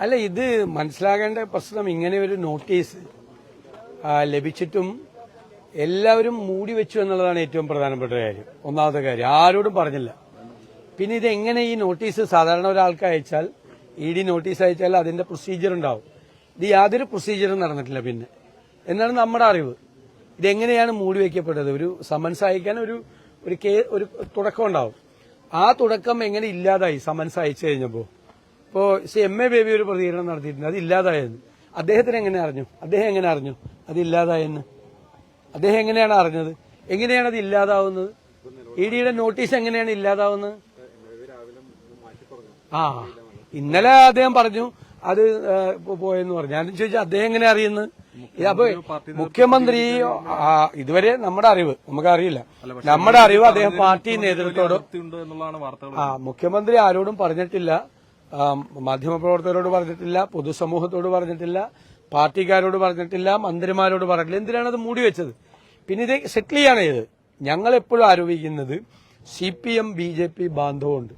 അല്ല ഇത് മനസ്സിലാകേണ്ട പ്രശ്നം ഇങ്ങനെ ഒരു നോട്ടീസ് ലഭിച്ചിട്ടും എല്ലാവരും മൂടി വെച്ചു എന്നുള്ളതാണ് ഏറ്റവും പ്രധാനപ്പെട്ട കാര്യം. ഒന്നാമത്തെ കാര്യം ആരോടും പറഞ്ഞില്ല. പിന്നെ ഇത് എങ്ങനെ ഈ നോട്ടീസ് സാധാരണ ഒരാൾക്ക് അയച്ചാൽ ഇ ഡി നോട്ടീസ് അയച്ചാൽ അതിന്റെ പ്രൊസീജിയർ ഉണ്ടാവും. ഇത് യാതൊരു പ്രൊസീജിയറും നടന്നിട്ടില്ല പിന്നെ. എന്നാണ് നമ്മുടെ അറിവ്. ഇതെങ്ങനെയാണ് മൂടി വയ്ക്കപ്പെട്ടത് ഒരു സമൻസ് അയക്കാൻ ഒരു ഒരു ഒരു തുടക്കം ഉണ്ടാവും. ആ തുടക്കം എങ്ങനെ ഇല്ലാതായി സമൻസ് അയച്ചു കഴിഞ്ഞപ്പോ? ഇപ്പോ ശ്രീ എം എ ബേബി ഒരു പ്രതികരണം നടത്തിയിട്ടുണ്ട്. അത് ഇല്ലാതായെന്ന്. അദ്ദേഹത്തിന് എങ്ങനെ അറിഞ്ഞു? അദ്ദേഹം എങ്ങനെ അറിഞ്ഞു? അത് ഇല്ലാതായെന്ന്. അദ്ദേഹം എങ്ങനെയാണ് അറിഞ്ഞത്? എങ്ങനെയാണ് അത് ഇല്ലാതാവുന്നത്? ഇ ഡിയുടെ നോട്ടീസ് എങ്ങനെയാണ് ഇല്ലാതാവുന്നത്? ആ ഇന്നലെ അദ്ദേഹം പറഞ്ഞു അത് പോയെന്ന് പറഞ്ഞു. ഞാൻ ചോദിച്ചാൽ അദ്ദേഹം എങ്ങനെ അറിയുന്നു? അപ്പൊ മുഖ്യമന്ത്രി ഇതുവരെ നമ്മുടെ അറിവ് നമുക്ക് അറിയില്ല നമ്മുടെ അറിവ് അദ്ദേഹം പാർട്ടി നേതൃത്വത്തോട് ആ മുഖ്യമന്ത്രി ആരോടും പറഞ്ഞിട്ടില്ല. മാധ്യമപ്രവർത്തകരോട് പറഞ്ഞിട്ടില്ല പൊതുസമൂഹത്തോട് പറഞ്ഞിട്ടില്ല പാർട്ടിക്കാരോട് പറഞ്ഞിട്ടില്ല മന്ത്രിമാരോട് പറഞ്ഞിട്ടില്ല. എന്തിനാണ് അത് മൂടി വെച്ചത്? പിന്നെ ഇത് സെറ്റിൽ ചെയ്യാണ് ഞങ്ങൾ എപ്പോഴും ആരോപിക്കുന്നത് C P M B J P ബാന്ധവമുണ്ട്.